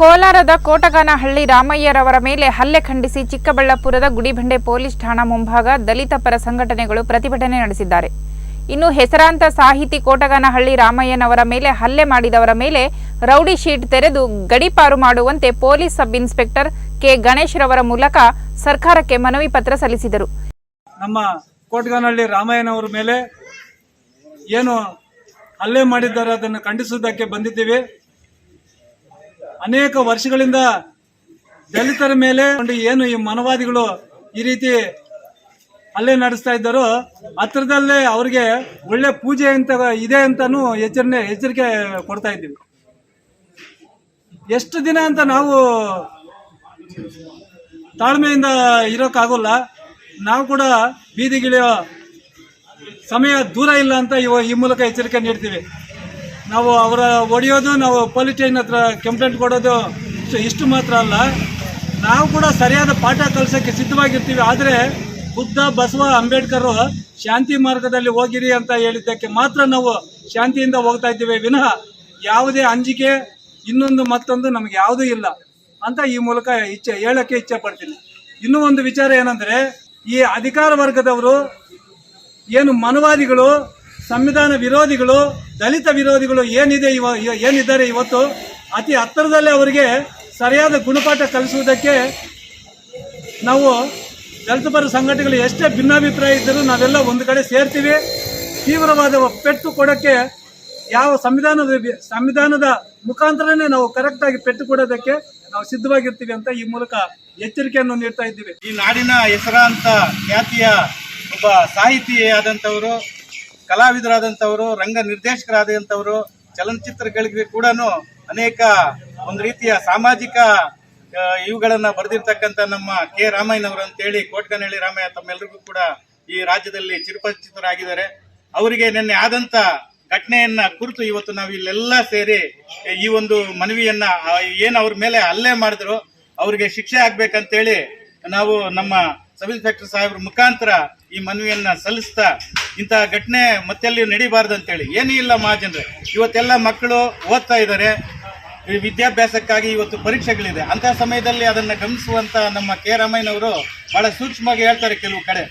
ಕೋಲಾರದ ಕೋಟಗಾನಹಳ್ಳಿ ರಾಮಯ್ಯರವರ ಮೇಲೆ ಹಲ್ಲೆ ಖಂಡಿಸಿ ಚಿಕ್ಕಬಳ್ಳಾಪುರದ ಗುಡಿಬಂಡೆ ಪೊಲೀಸ್ ಠಾಣಾ ಮುಂಭಾಗ ದಲಿತ ಪರ ಸಂಘಟನೆಗಳು ಪ್ರತಿಭಟನೆ ನಡೆಸಿದ್ದಾರೆ. ಇನ್ನು ಹೆಸರಾಂತ ಸಾಹಿತಿ ಕೋಟಗಾನಹಳ್ಳಿ ರಾಮಯ್ಯನವರ ಮೇಲೆ ಹಲ್ಲೆ ಮಾಡಿದವರ ಮೇಲೆ ರೌಡಿ ಶೀಟ್ ತೆರೆದು ಗಡಿಪಾರು ಮಾಡುವಂತೆ ಪೊಲೀಸ್ ಸಬ್ ಇನ್ಸ್ಪೆಕ್ಟರ್ ಕೆ ಗಣೇಶ್ರವರ ಮೂಲಕ ಸರ್ಕಾರಕ್ಕೆ ಮನವಿ ಪತ್ರ ಸಲ್ಲಿಸಿದರು. ನಮ್ಮ ಕೋಟಗಾನಹಳ್ಳಿ ರಾಮಯ್ಯನವರ ಮೇಲೆ ಏನು ಹಲ್ಲೆ ಮಾಡಿದ್ದಾರೆ ಅದನ್ನು ಖಂಡಿಸುವುದಕ್ಕೆ ಬಂದಿದ್ದೀವಿ. ಅನೇಕ ವರ್ಷಗಳಿಂದ ದಲಿತರ ಮೇಲೆ ಏನು ಈ ಮನವಾದಿಗಳು ಈ ರೀತಿ ಅಲ್ಲೇ ನಡೆಸ್ತಾ ಇದ್ದಾರೋ, ಹತ್ರದಲ್ಲೇ ಅವ್ರಿಗೆ ಒಳ್ಳೆ ಪೂಜೆ ಅಂತ ಇದೆ ಅಂತಾನು ಎಚ್ಚರಣೆ ಎಚ್ಚರಿಕೆ ಕೊಡ್ತಾ ಇದ್ದೀವಿ. ಎಷ್ಟು ದಿನ ಅಂತ ನಾವು ತಾಳ್ಮೆಯಿಂದ ಇರೋಕ್ಕಾಗೋಲ್ಲ. ನಾವು ಕೂಡ ಬೀದಿಗಿಳಿಯೋ ಸಮಯ ದೂರ ಇಲ್ಲ ಅಂತ ಇವ- ಈ ಮೂಲಕ ಎಚ್ಚರಿಕೆ ನೀಡ್ತೀವಿ. ನಾವು ಅವರ ಹೊಡೆಯೋದು ನಾವು ಪೊಲೀಸ್ ಸ್ಟೇಷನ್ ಹತ್ರ ಕಂಪ್ಲೇಂಟ್ ಕೊಡೋದು ಇಷ್ಟು ಇಷ್ಟು ಮಾತ್ರ ಅಲ್ಲ. ನಾವು ಕೂಡ ಸರಿಯಾದ ಪಾಠ ಕಲಿಸೋಕ್ಕೆ ಸಿದ್ಧವಾಗಿರ್ತೀವಿ. ಆದರೆ ಬುದ್ಧ, ಬಸವ, ಅಂಬೇಡ್ಕರ್ ಶಾಂತಿ ಮಾರ್ಗದಲ್ಲಿ ಹೋಗಿರಿ ಅಂತ ಹೇಳಿದ್ದಕ್ಕೆ ಮಾತ್ರ ನಾವು ಶಾಂತಿಯಿಂದ ಹೋಗ್ತಾ ಇದ್ದೀವಿ. ವಿನಃ ಯಾವುದೇ ಅಂಜಿಕೆ, ಇನ್ನೊಂದು ಮತ್ತೊಂದು ನಮಗೆ ಯಾವುದೂ ಇಲ್ಲ ಅಂತ ಈ ಮೂಲಕ ಇಚ್ಛೆ ಹೇಳಕ್ಕೆ ಇಚ್ಛೆ ಪಡ್ತೀನಿ. ಇನ್ನೂ ಒಂದು ವಿಚಾರ ಏನಂದ್ರೆ, ಈ ಅಧಿಕಾರ ವರ್ಗದವರು ಏನು ಮನವಾದಿಗಳು ಸಂವಿಧಾನ ವಿರೋಧಿಗಳು, ದಲಿತ ವಿರೋಧಿಗಳು ಏನಿದೆ ಇವ ಏನಿದ್ದಾರೆ ಇವತ್ತು, ಅತಿ ಹತ್ತಿರದಲ್ಲೇ ಅವರಿಗೆ ಸರಿಯಾದ ಗುಣಪಾಠ ಕಲಿಸುವುದಕ್ಕೆ ನಾವು ದಲಿತ ಪರ ಸಂಘಟನೆಗಳು ಎಷ್ಟೇ ಭಿನ್ನಾಭಿಪ್ರಾಯ ಇದ್ದರೂ ನಾವೆಲ್ಲ ಒಂದು ಕಡೆ ಸೇರ್ತೀವಿ. ತೀವ್ರವಾದ ಪೆಟ್ಟು ಕೊಡೋಕ್ಕೆ ಯಾವ ಸಂವಿಧಾನದ ಸಂವಿಧಾನದ ಮುಖಾಂತರನೇ ನಾವು ಕರೆಕ್ಟಾಗಿ ಪೆಟ್ಟು ಕೊಡೋದಕ್ಕೆ ನಾವು ಸಿದ್ಧವಾಗಿರ್ತೀವಿ ಅಂತ ಈ ಮೂಲಕ ಎಚ್ಚರಿಕೆಯನ್ನು ನೀಡ್ತಾ ಇದ್ದೀವಿ. ಈ ನಾಡಿನ ಹೆಸರಾಂತ ಖ್ಯಾತಿಯ ಒಬ್ಬ ಸಾಹಿತಿಯಾದಂಥವರು ಕಲಾವಿದರಾದಂಥವರು, ರಂಗ ನಿರ್ದೇಶಕರಾದಂಥವರು, ಚಲನಚಿತ್ರಗಳಿಗೆ ಕೂಡ ಅನೇಕ ಒಂದು ರೀತಿಯ ಸಾಮಾಜಿಕ ಇವುಗಳನ್ನು ಬರೆದಿರ್ತಕ್ಕಂಥ ನಮ್ಮ ಕೆ ರಾಮಯ್ಯನವರು ಅಂತೇಳಿ ಕೋಟ್ಕನಹಳ್ಳಿ ರಾಮಯ್ಯ ತಮ್ಮೆಲ್ಲರಿಗೂ ಕೂಡ ಈ ರಾಜ್ಯದಲ್ಲಿ ಚಿರಪರಿಚಿತರಾಗಿದ್ದಾರೆ. ಅವರಿಗೆ ನಿನ್ನೆ ಆದಂತ ಘಟನೆಯನ್ನ ಕುರಿತು ಇವತ್ತು ನಾವು ಇಲ್ಲೆಲ್ಲ ಸೇರಿ ಈ ಒಂದು ಮನವಿಯನ್ನ ಏನ್ ಅವ್ರ ಮೇಲೆ ಹಲ್ಲೆ ಮಾಡಿದ್ರು, ಅವರಿಗೆ ಶಿಕ್ಷೆ ಆಗ್ಬೇಕಂತೇಳಿ ನಾವು ನಮ್ಮ ಸಬ್ ಇನ್ಸ್ಪೆಕ್ಟರ್ ಸಾಹೇಬ್ರ ಮುಖಾಂತರ ಈ ಮನವಿಯನ್ನ ಸಲ್ಲಿಸ್ತಾ ಇಂತಹ ಘಟನೆ ಮತ್ತೆಲ್ಲಿ ನಡಿಬಾರ್ದು ಅಂತೇಳಿ. ಏನೂ ಇಲ್ಲ ಮಹಾಜನರೇ ಇವತ್ತೆಲ್ಲ ಮಕ್ಕಳು ಓದ್ತಾ ಇದ್ದಾರೆ. ವಿದ್ಯಾಭ್ಯಾಸಕ್ಕಾಗಿ ಇವತ್ತು ಪರೀಕ್ಷೆಗಳಿದೆ. ಅಂತ ಸಮಯದಲ್ಲಿ ಅದನ್ನು ಗಮನಿಸುವಂತ ನಮ್ಮ ಕೆ ರಾಮಯ್ಯನವರು ಬಹಳ ಸೂಕ್ಷ್ಮವಾಗಿ ಹೇಳ್ತಾರೆ ಕೆಲವು ಕಡೆ.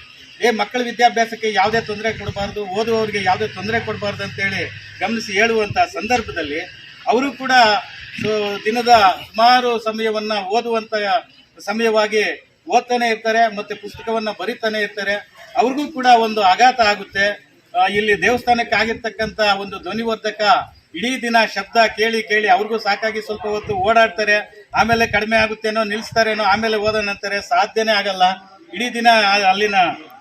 ಏ, ಮಕ್ಕಳ ವಿದ್ಯಾಭ್ಯಾಸಕ್ಕೆ ಯಾವುದೇ ತೊಂದರೆ ಕೊಡಬಾರ್ದು, ಓದುವವರಿಗೆ ಯಾವುದೇ ತೊಂದರೆ ಕೊಡಬಾರ್ದು ಅಂತೇಳಿ ಗಮನಿಸಿ ಹೇಳುವಂತ ಸಂದರ್ಭದಲ್ಲಿ ಅವರು ಕೂಡ ದಿನದ ಸುಮಾರು ಸಮಯವನ್ನ ಓದುವಂತ ಸಮಯವಾಗಿ ಓದ್ತಾನೆ ಇರ್ತಾರೆ, ಮತ್ತೆ ಪುಸ್ತಕವನ್ನ ಬರಿತಾನೆ ಇರ್ತಾರೆ. ಅವ್ರಿಗೂ ಕೂಡ ಒಂದು ಆಘಾತ ಆಗುತ್ತೆ. ಇಲ್ಲಿ ದೇವಸ್ಥಾನಕ್ಕೆ ಆಗಿರ್ತಕ್ಕಂತ ಒಂದು ಧ್ವನಿವರ್ಧಕ ಇಡೀ ದಿನ ಶಬ್ದ ಕೇಳಿ ಕೇಳಿ ಅವ್ರಿಗೂ ಸಾಕಾಗಿ ಸ್ವಲ್ಪ ಹೊತ್ತು ಓಡಾಡ್ತಾರೆ. ಆಮೇಲೆ ಕಡಿಮೆ ಆಗುತ್ತೇನೋ ನಿಲ್ಲಿಸ್ತಾರೇನೋ ಆಮೇಲೆ ಓದೋಣ ಅಂತಾರೆ ಸಾಧ್ಯನೇ ಆಗಲ್ಲ. ಇಡೀ ದಿನ ಅಲ್ಲಿನ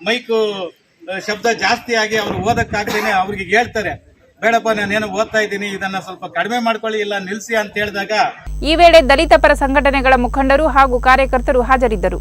ಮೈಕು ಶಬ್ದ ಜಾಸ್ತಿ ಆಗಿ ಅವ್ರು ಓದಕ್ಕಾಗ್ದೇನೆ ಅವ್ರಿಗೆ ಹೇಳ್ತಾರೆ. ಬೇಡಪ್ಪ, ನಾನೇನು ಓದ್ತಾ ಇದ್ದೀನಿ, ಇದನ್ನ ಸ್ವಲ್ಪ ಕಡಿಮೆ ಮಾಡ್ಕೊಳ್ಳಿ, ಇಲ್ಲ ನಿಲ್ಸಿ ಅಂತ ಹೇಳಿದಾಗ ಈ ವೇಳೆ ದಲಿತ ಪರ ಸಂಘಟನೆಗಳ ಮುಖಂಡರು ಹಾಗೂ ಕಾರ್ಯಕರ್ತರು ಹಾಜರಿದ್ದರು.